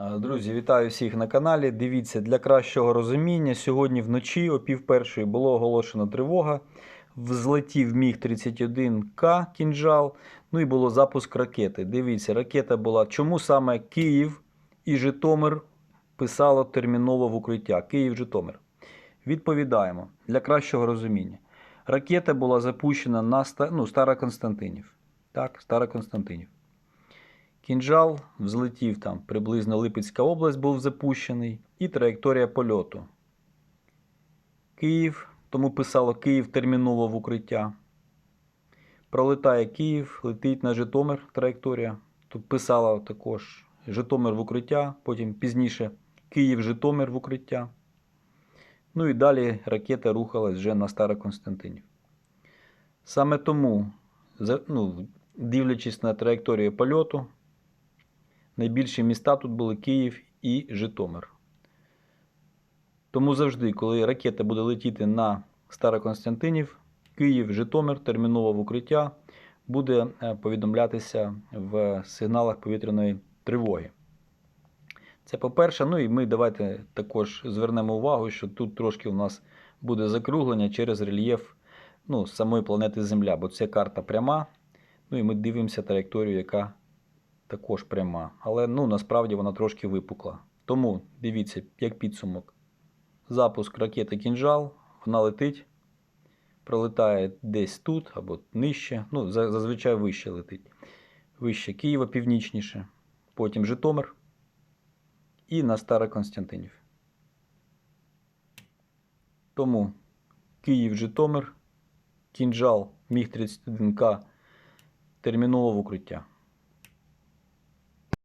Е, Друзі, вітаю всіх на каналі. Дивіться, для кращого розуміння, сьогодні вночі о пів першої було оголошено тривога. Взлетів міг 31К кінжал. Ну і було запуск ракети. Дивіться, ракета була. Чому саме Київ і Житомир писало терміново в укриття? Київ-Житомир. Відповідаємо для кращого розуміння. Ракета була запущена на ну, Староконстантинів. Так, Староконстантинів. Кінжал взлетів там, приблизно Липецька область був запущений, і траєкторія польоту. Київ, тому писало Київ терміново в укриття. Пролетає Київ, летить на Житомир траєкторія. Тут писала також Житомир в укриття, потім пізніше Київ-Житомир в укриття. Ну і далі ракета рухалась вже на Староконстантинів. Саме тому, ну, дивлячись на траєкторію польоту, найбільші міста тут були Київ і Житомир. Тому завжди, коли ракета буде летіти на Староконстантинів, Київ, Житомир, терміново в укриття, буде е, повідомлятися в сигналах повітряної тривоги. Це по-перше, ну і ми давайте також звернемо увагу, що тут трошки у нас буде закруглення через рельєф ну, самої планети Земля, бо це карта пряма. Ну і ми дивимося траєкторію, яка також пряма. Але ну, насправді вона трошки випукла. Тому дивіться, як підсумок. Запуск ракети кінжал, вона летить, пролетає десь тут або нижче. Ну, зазвичай вище летить. Вище Києва, північніше, потім Житомир і на Староконстантинів. Тому Київ, Житомир, кінжал, Міг 31К терміново укриття.